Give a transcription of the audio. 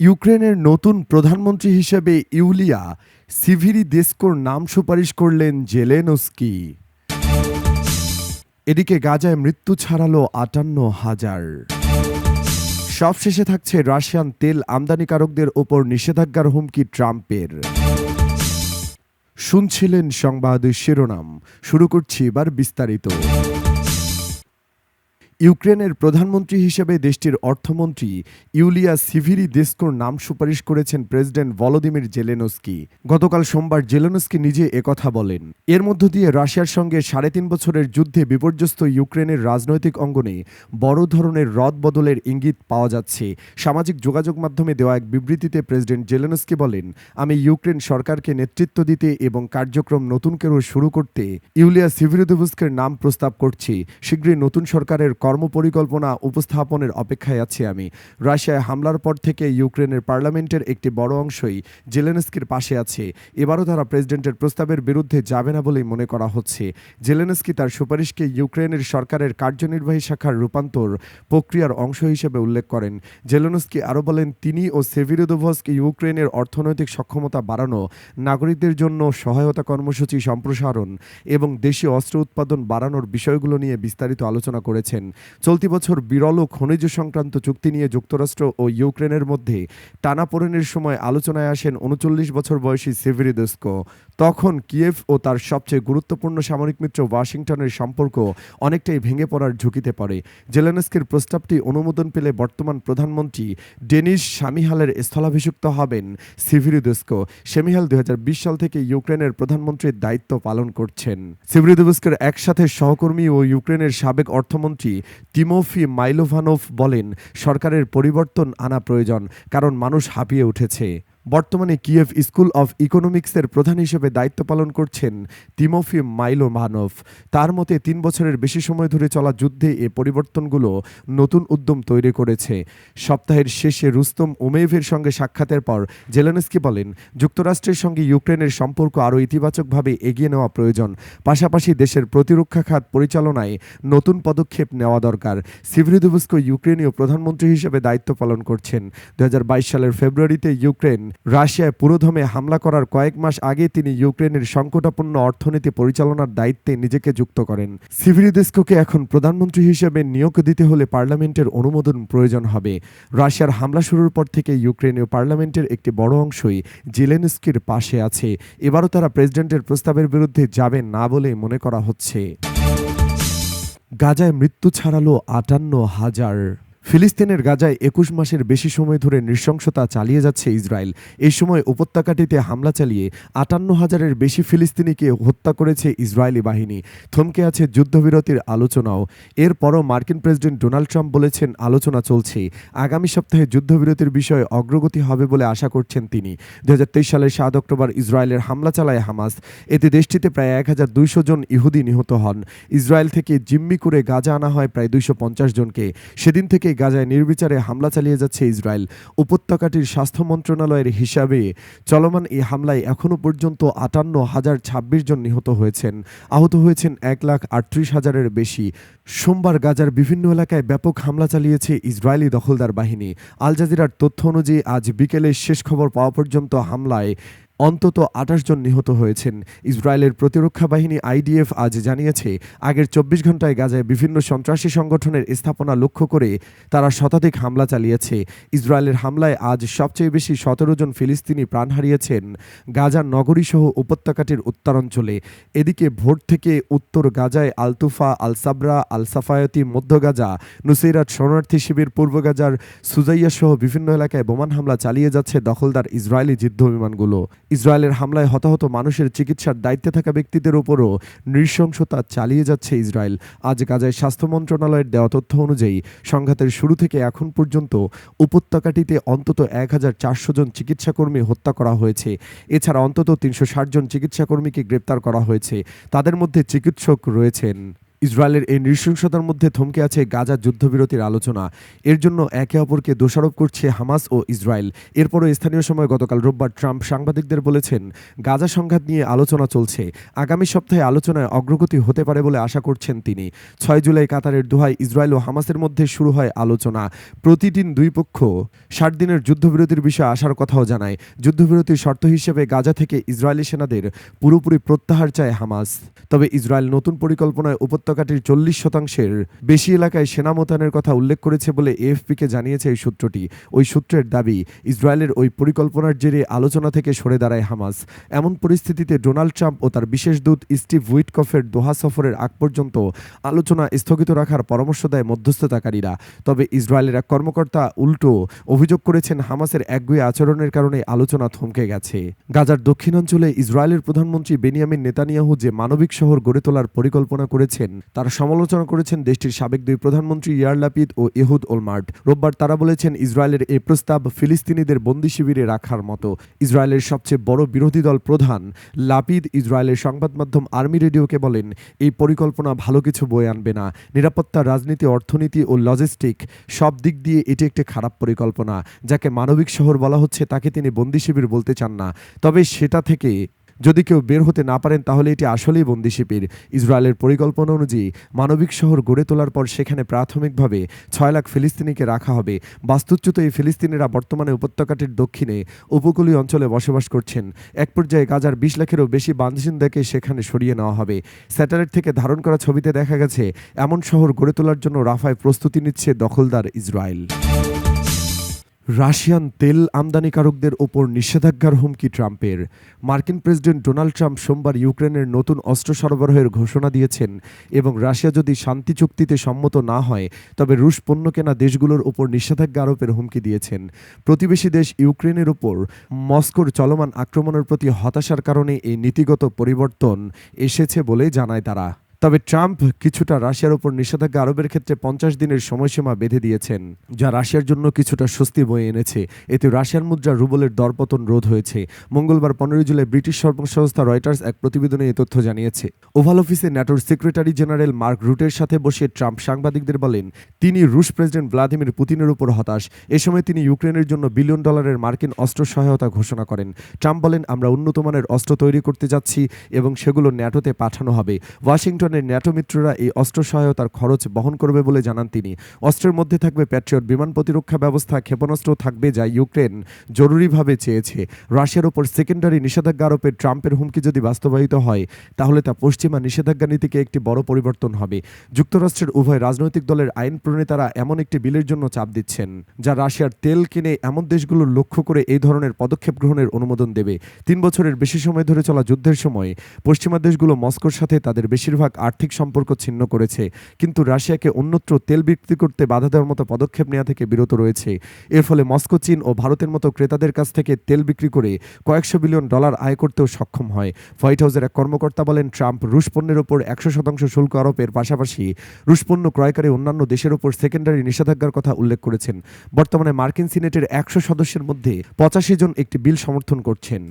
ইউক্রেনের নতুন প্রধানমন্ত্রী হিসেবে ইউলিয়া সিভিরি দেস্কোর নাম সুপারিশ করলেন জেলেনস্কি। এদিকে গাজায় মৃত্যু ছাড়ালো আটান্ন হাজার। সবশেষে থাকছে রাশিয়ান তেল আমদানিকারকদের ওপর নিষেধাজ্ঞার হুমকি ট্রাম্পের। শুনছিলেন সংবাদ শিরোনাম। শুরু করছি এবার বিস্তারিত। ইউক্রেনের প্রধানমন্ত্রী হিসেবে দেশটির অর্থমন্ত্রী ইউলিয়া সিভিরি দেস্কোর নাম সুপারিশ করেছেন প্রেসিডেন্ট ভলোদিমির জেলেনস্কি। গতকাল সোমবার জেলেনস্কি নিজে একথা বলেন। এর মধ্য দিয়ে রাশিয়ার সঙ্গে সাড়ে তিন বছরের যুদ্ধে বিপর্যস্ত ইউক্রেনের রাজনৈতিক অঙ্গনে বড় ধরনের রদ বদলের ইঙ্গিত পাওয়া যাচ্ছে। সামাজিক যোগাযোগ মাধ্যমে দেওয়া এক বিবৃতিতে প্রেসিডেন্ট জেলেনস্কি বলেন, আমি ইউক্রেন সরকারকে নেতৃত্ব দিতে এবং কার্যক্রম নতুন করে শুরু করতে ইউলিয়া সিভিরোদেভস্কের নাম প্রস্তাব করছি। শীঘ্রই নতুন সরকারের কর্মপরিকল্পনা উপস্থাপনের অপেক্ষায় আছি আমি। রাশিয়ায় হামলার পর থেকে ইউক্রেনের পার্লামেন্টের একটি বড় অংশই জেলেনস্কির পাশে আছে। এবারও তারা প্রেসিডেন্টের প্রস্তাবের বিরুদ্ধে যাবে না বলেই মনে করা হচ্ছে। জেলেনস্কি তার সুপারিশকে ইউক্রেনের সরকারের কার্যনির্বাহী শাখার রূপান্তর প্রক্রিয়ার অংশ হিসেবে উল্লেখ করেন। জেলেনস্কি আরও বলেন, তিনি ও সেভিরোদোভস্ক ইউক্রেনের অর্থনৈতিক সক্ষমতা বাড়ানো, নাগরিকদের জন্য সহায়তা কর্মসূচি সম্প্রসারণ এবং দেশীয় অস্ত্র উৎপাদন বাড়ানোর বিষয়গুলো নিয়ে বিস্তারিত আলোচনা করেছেন। চলতি বছর বিরল ও খনিজ সংক্রান্ত চুক্তি নিয়ে যুক্তরাষ্ট্র ও ইউক্রেনের মধ্যে টানাপোড়েনের সময় আলোচনায় আসেন উনচল্লিশ বছর বয়সী সেভেরিদস্কো তখন কিয়েভ ও তার সবচেয়ে গুরুত্বপূর্ণ সামরিক মিত্র ওয়াশিংটনের সম্পর্ক অনেকটাই ভেঙে পড়ার ঝুঁকিতে পড়ে। জেলেনস্কির প্রস্তাবটি অনুমোদন পেলে বর্তমান প্রধানমন্ত্রী ডেনিস সামিহালের স্থলাভিষিক্ত হবেন সিভিরিদস্কো সেমিহাল দুই হাজার বিশ সাল থেকে ইউক্রেনের প্রধানমন্ত্রীর দায়িত্ব পালন করছেন। সিভিরিদস্কের একসাথে সহকর্মী ও ইউক্রেনের সাবেক অর্থমন্ত্রী তিমোফি মাইলোভানোভ বলেন সরকারের পরিবর্তন আনা প্রয়োজন কারণ মানুষ হাঁপিয়ে উঠেছে। বর্তমানে কিয়েভ স্কুল অফ ইকোনমিক্সের প্রধান হিসেবে দায়িত্ব পালন করছেন তিমোফি মাইলো মানভ তার মতে, তিন বছরের বেশি সময় ধরে চলা যুদ্ধে এ পরিবর্তনগুলো নতুন উদ্যম তৈরি করেছে। সপ্তাহের শেষে রুস্তম ওমেভের সঙ্গে সাক্ষাতের পর জেলেনস্কি বলেন, যুক্তরাষ্ট্রের সঙ্গে ইউক্রেনের সম্পর্ক আরও ইতিবাচকভাবে এগিয়ে নেওয়া প্রয়োজন। পাশাপাশি দেশের প্রতিরক্ষা খাত পরিচালনায় নতুন পদক্ষেপ নেওয়া দরকার। সিভরিদুবস্কো ইউক্রেনীয় প্রধানমন্ত্রী হিসেবে দায়িত্ব পালন করছেন। দু হাজার বাইশ সালের ফেব্রুয়ারিতে ইউক্রেন রাশিয়ায় পুরোধমে হামলা করার কয়েক মাস আগে তিনি ইউক্রেনের সংকটাপন্ন অর্থনীতি পরিচালনার দায়িত্বে নিজেকে যুক্ত করেন। সিভিরিদেস্কোকে এখন প্রধানমন্ত্রী হিসেবে নিয়োগ দিতে হলে পার্লামেন্টের অনুমোদন প্রয়োজন হবে। রাশিয়ার হামলা শুরুর পর থেকে ইউক্রেনীয় পার্লামেন্টের একটি বড় অংশই জেলেনস্কির পাশে আছে। এবারও তারা প্রেসিডেন্টের প্রস্তাবের বিরুদ্ধে যাবে না বলে মনে করা হচ্ছে। গাজায় মৃত্যু ছাড়ালো আটান্ন হাজার ফিলিস্তিনের গাজায় একুশ মাসের বেশি সময় ধরে নৃশংসতা চালিয়ে যাচ্ছে ইসরায়েল। এই সময় উপত্যকাটিতে হামলা চালিয়ে আটান্ন হাজারের বেশি ফিলিস্তিনিকে হত্যা করেছে ইসরায়েলি বাহিনী। থমকে আছে যুদ্ধবিরতির আলোচনাও। এরপরও মার্কিন প্রেসিডেন্ট ডোনাল্ড ট্রাম্প বলেছেন, আলোচনা চলছে। আগামী সপ্তাহে যুদ্ধবিরতির বিষয়ে অগ্রগতি হবে বলে আশা করছেন তিনি। দু হাজার তেইশ সালের সাত অক্টোবর ইসরায়েলের হামলা চালায় হামাস। এতে দেশটিতে প্রায় এক হাজার দুইশো জন ইহুদি নিহত হন। ইসরায়েল থেকে জিম্মি করে গাজা আনা হয় প্রায় দুইশো পঞ্চাশ জনকে। সেদিন থেকে গাজায় নির্বিচারে হামলা চালিয়ে যাচ্ছে ইসরায়েল। উপত্যকাটির স্বাস্থ্য মন্ত্রণালয়ের হিসাবে চলমান এই হামলায় এখনও পর্যন্ত আটান্ন হাজার ছাব্বিশ জন নিহত হয়েছেন। আহত হয়েছেন এক লাখ আটত্রিশ হাজারের বেশি। সোমবার গাজার বিভিন্ন এলাকায় ব্যাপক হামলা চালিয়েছে ইসরায়েলি দখলদার বাহিনী। আল জাজিরার তথ্য অনুযায়ী আজ বিকেলে শেষ খবর পাওয়া পর্যন্ত হামলায় অন্তত আঠাশ জন নিহত হয়েছেন। ইসরায়েলের প্রতিরক্ষা বাহিনী আইডিএফ আজ জানিয়েছে, আগের চব্বিশ ঘন্টায় গাজায় বিভিন্ন সন্ত্রাসী সংগঠনের স্থাপনা লক্ষ্য করে তারা শতাধিক হামলা চালিয়েছে। ইসরায়েলের হামলায় আজ সবচেয়ে বেশি সতেরো জন ফিলিস্তিনি প্রাণ হারিয়েছেন। গাজা নগরীসহ উপত্যকাটির উত্তরাঞ্চলে। এদিকে ভোর থেকে উত্তর গাজায় আলতুফা আল সাবরা আল সাফায়তি মধ্য গাজা নুসৈরাত শরণার্থী শিবির, পূর্ব গাজার সুজাইয়া সহ বিভিন্ন এলাকায় বোমান হামলা চালিয়ে যাচ্ছে দখলদার ইসরায়েলি যুদ্ধ বিমানগুলো। ইসরায়েলের হামলায় হতাহত মানুষের চিকিৎসার দায়িত্বে থাকা ব্যক্তিদের উপরও নৃশংসতা চালিয়ে যাচ্ছে ইসরায়েল। আজ গাজায় স্বাস্থ্য মন্ত্রণালয়ের দেওয়া তথ্য অনুযায়ী সংঘাতের শুরু থেকে এখন পর্যন্ত উপত্যকাটিতে অন্তত এক হাজার চারশো জন চিকিৎসাকর্মী হত্যা করা হয়েছে। এছাড়া অন্তত তিনশো ষাট জন চিকিৎসাকর্মীকে গ্রেপ্তার করা হয়েছে। তাদের মধ্যে চিকিৎসক রয়েছেন ইসরায়েলের এই নৃশংসতার মধ্যে থমকে আছে গাজা যুদ্ধবিরতির আলোচনা। এর জন্য একে অপরকে দোষারোপ করছে হামাস ও ইসরায়েল। এরপরও স্থানীয় সময় গতকাল রোববার ট্রাম্প সাংবাদিকদের বলেছেন, গাজা সংঘাত নিয়ে আলোচনা চলছে। আগামী সপ্তাহে আলোচনায় অগ্রগতি হতে পারে বলে আশা করছেন তিনি। ছয় জুলাই কাতারের দোহায় ইসরায়েল ও হামাসের মধ্যে শুরু হয় আলোচনা। প্রতিদিন দুই পক্ষ ষাট দিনের যুদ্ধবিরতির বিষয়ে আসার কথাও জানায়। যুদ্ধবিরতির শর্ত হিসেবে গাজা থেকে ইসরায়েলি সেনাদের পুরোপুরি প্রত্যাহার চায় হামাস। তবে ইসরায়েল নতুন পরিকল্পনায় উপত্যকাটির চল্লিশ শতাংশের বেশি এলাকায় সেনা মোতায়েনের কথা উল্লেখ করেছে বলে এএফপিকে জানিয়েছে এই সূত্রটি। ওই সূত্রের দাবি, ইসরায়েলের ওই পরিকল্পনার জেরে আলোচনা থেকে সরে দাঁড়ায় হামাস। এমন পরিস্থিতিতে ডোনাল্ড ট্রাম্প ও তার বিশেষ দূত স্টিভ উইটকফের দোহা সফরের আগ পর্যন্ত আলোচনা স্থগিত রাখার পরামর্শ দেয় মধ্যস্থতাকারীরা। তবে ইসরায়েলের এক কর্মকর্তা উল্টো অভিযোগ করেছেন, হামাসের একগুয়ে আচরণের কারণে আলোচনা থমকে গেছে। গাজার দক্ষিণাঞ্চলে ইসরায়েলের প্রধানমন্ত্রী বেনিয়ামিন নেতানিয়াহু যে মানবিক শহর গড়ে তোলার পরিকল্পনা করেছেন তার সমালোচনা করেছেন দেশটির সাবেক দুই প্রধানমন্ত্রী ইয়ার লাপিদ ও ইহুদ ওলমার্ট রোববার তারা বলেছেন ইসরায়েলের এই প্রস্তাব ফিলিস্তিনিদের বন্দি শিবিরে রাখার মতো। ইসরায়েলের সবচেয়ে বড় বিরোধী দল প্রধান লাপিদ ইসরায়েলের সংবাদ মাধ্যম আর্মি রেডিওকে বলেন, এই পরিকল্পনা ভালো কিছু বয়ে আনবে না। নিরাপত্তা, রাজনীতি, অর্থনীতি ও লজিস্টিক সব দিক দিয়ে এটি একটি খারাপ পরিকল্পনা। যাকে মানবিক শহর বলা হচ্ছে তাকে তিনি বন্দি শিবির বলতে চান না। তবে সেটা থেকে যদি কেউ বের হতে না পারেন, তাহলে এটি আসলেই বন্দি শিবির। ইসরায়েলের পরিকল্পনা অনুযায়ী, মানবিক শহর গড়ে তোলার পর সেখানে প্রাথমিকভাবে ছয় লাখ ফিলিস্তিনিকে রাখা হবে। বাস্তুচ্যুত এই ফিলিস্তিনিরা বর্তমানে উপত্যকাটির দক্ষিণে উপকূলীয় অঞ্চলে বসবাস করছেন। এক পর্যায়ে গাজার বিশ লাখেরও বেশি বাসিন্দাকে সেখানে সরিয়ে নেওয়া হবে। স্যাটেলাইট থেকে ধারণ করা ছবিতে দেখা গেছে, এমন শহর গড়ে তোলার জন্য রাফায় প্রস্তুতি নিচ্ছে দখলদার ইসরায়েল। রাশিয়ান তেল আমদানিকারকদের ওপর নিষেধাজ্ঞার হুমকি ট্রাম্পের। মার্কিন প্রেসিডেন্ট ডোনাল্ড ট্রাম্প সোমবার ইউক্রেনের নতুন অস্ত্র সরবরাহের ঘোষণা দিয়েছেন এবং রাশিয়া যদি শান্তি চুক্তিতে সম্মত না হয়, তবে রুশ পণ্য কেনা দেশগুলোর ওপর নিষেধাজ্ঞা আরোপের হুমকি দিয়েছেন। প্রতিবেশী দেশ ইউক্রেনের ওপর মস্কোর চলমান আক্রমণের প্রতি হতাশার কারণে এই নীতিগত পরিবর্তন এসেছে বলে জানায় তারা। তবে ট্রাম্প কিছুটা রাশিয়ার উপর নিষেধাজ্ঞা আরোপের ক্ষেত্রে পঞ্চাশ দিনের সময়সীমা বেঁধে দিয়েছেন, যা রাশিয়ার জন্য কিছুটা স্বস্তি বয়ে এনেছে। এতে রাশিয়ার মুদ্রা রুবলের দরপতন রোধ হয়েছে। মঙ্গলবার পনেরোই জুলাই ব্রিটিশ সংস্থা রয়টার্স এক প্রতিবেদনে এই তথ্য জানিয়েছে। ওভাল অফিসে ন্যাটোর সেক্রেটারি জেনারেল মার্ক রুটের সাথে বসে ট্রাম্প সাংবাদিকদের বলেন, তিনি রুশ প্রেসিডেন্ট ভ্লাদিমির পুতিনের উপর হতাশ। এ সময় তিনি ইউক্রেনের জন্য বিলিয়ন ডলারের মার্কিন অস্ত্র সহায়তা ঘোষণা করেন। ট্রাম্প বলেন, আমরা উন্নত মানের অস্ত্র তৈরি করতে যাচ্ছি এবং সেগুলো ন্যাটোতে পাঠানো হবে। ওয়াশিংটন ওয়াশিংটনের ন্যাটো মিত্ররা এই অস্ত্র সহায়তার খরচ বহন করবে বলে জানান তিনি। অস্ত্রের মধ্যে থাকবে প্যাট্রিয়ট বিমান প্রতিরক্ষা ব্যবস্থা, ক্ষেপণাস্ত্র থাকবে যা ইউক্রেন জরুরিভাবে চেয়েছে। রাশিয়ার ওপর সেকেন্ডারি নিষেধাজ্ঞা আরোপের ট্রাম্পের হুমকি যদি বাস্তবায়িত হয়, তাহলে তা পশ্চিমা নিষেধাজ্ঞা নীতিকে একটি বড় পরিবর্তন হবে। যুক্তরাষ্ট্রের উভয় রাজনৈতিক দলের আইন প্রণেতারা এমন একটি বিলের জন্য চাপ দিচ্ছেন, যা রাশিয়ার তেল কিনে এমন দেশগুলো লক্ষ্য করে এই ধরনের পদক্ষেপ গ্রহণের অনুমোদন দেবে। তিন বছরের বেশি সময় ধরে চলা যুদ্ধের সময় পশ্চিমা দেশগুলো মস্কোর সাথে তাদের বেশিরভাগ আর্থিক সম্পর্ক ছিন্ন করেছে। কিন্তু রাশিয়াকে অন্যত্র তেল বিক্রি করতে বাধা দেওয়ার মতো পদক্ষেপ নেওয়া থেকে বিরত রয়েছে। এর ফলে মস্কো, চীন ও ভারতের মতো ক্রেতাদের কাছ থেকে তেল বিক্রি করে কয়েকশো বিলিয়ন ডলার আয় করতেও সক্ষম হয়। হোয়াইট হাউসের এক কর্মকর্তা বলেন, ট্রাম্প রুশ পণ্যের ওপর একশো শতাংশ শুল্ক আরোপের পাশাপাশি রুশ পণ্য ক্রয়কারী অন্যান্য দেশের ওপর সেকেন্ডারি নিষেধাজ্ঞার কথা উল্লেখ করেছেন। বর্তমানে মার্কিন সিনেটের একশো সদস্যের মধ্যে পঁচাশি জন একটি বিল সমর্থন করছেন।